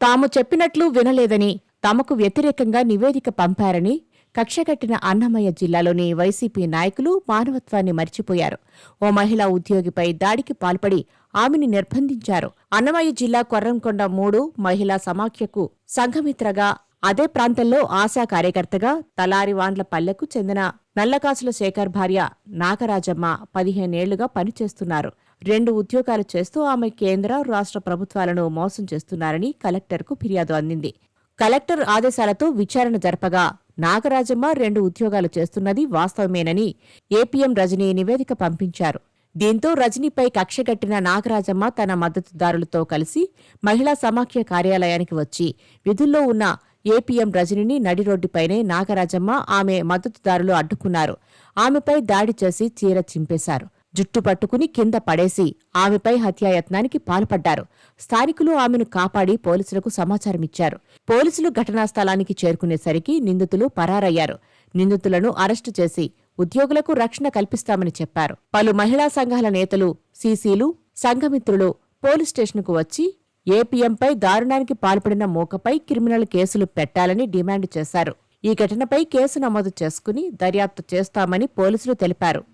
తాము చెప్పినట్లు వినలేదని తమకు వ్యతిరేకంగా నివేదిక పంపారని కక్షగట్టిన అన్నమయ్య జిల్లాలోని వైసీపీ నాయకులు మానవత్వాన్ని మర్చిపోయారు. ఓ మహిళా ఉద్యోగిపై దాడికి పాల్పడి ఆమెని నిర్బంధించారు. అన్నమయ్య జిల్లా కొర్రంకొండ మూడు మహిళా సమాఖ్యకు సంఘమిత్రగా అదే ప్రాంతంలో ఆశా కార్యకర్తగా తలారివాండ్ల పల్లెకు చెందిన నల్లకాసుల శేఖర్ భార్య నాగరాజమ్మ పదిహేనేళ్ళుగా పనిచేస్తున్నారు. రెండు ఉద్యోగాలు చేస్తూ ఆమె కేంద్ర రాష్ట్ర ప్రభుత్వాలను మోసం చేస్తున్నారని కలెక్టర్కు ఫిర్యాదు అందింది. కలెక్టర్ ఆదేశాలతో విచారణ జరపగా నాగరాజమ్మ రెండు ఉద్యోగాలు చేస్తున్నది వాస్తవమేనని ఏపీఎం రజనీ నివేదిక పంపించారు. దీంతో రజనీపై కక్షగట్టిన నాగరాజమ్మ తన మద్దతుదారులతో కలిసి మహిళా సమాఖ్య కార్యాలయానికి వచ్చి విధుల్లో ఉన్న ఏపీఎం రజనిని నడిరోడ్డుపైనే నాగరాజమ్మ ఆమె మద్దతుదారులు అడ్డుకున్నారు. ఆమెపై దాడి చేసి చీర చింపేశారు. జుట్టు పట్టుకుని కింద పడేసి ఆమెపై హత్యాయత్నానికి పాల్పడ్డారు. స్థానికులు ఆమెను కాపాడి పోలీసులకు సమాచారమిచ్చారు పోలీసులు ఘటనా స్థలానికి చేరుకునేసరికి నిందితులు పరారయ్యారు. నిందితులను అరెస్టు చేసి ఉద్యోగులకు రక్షణ కల్పిస్తామని చెప్పారు. పలు మహిళా సంఘాల నేతలు సీసీలు సంఘమిత్రులు పోలీస్ స్టేషన్కు వచ్చి ఏపీఎంపై దారుణానికి పాల్పడిన మూకపై క్రిమినల్ కేసులు పెట్టాలని డిమాండ్ చేశారు. ఈ ఘటనపై కేసు నమోదు చేసుకుని దర్యాప్తు చేస్తామని పోలీసులు తెలిపారు.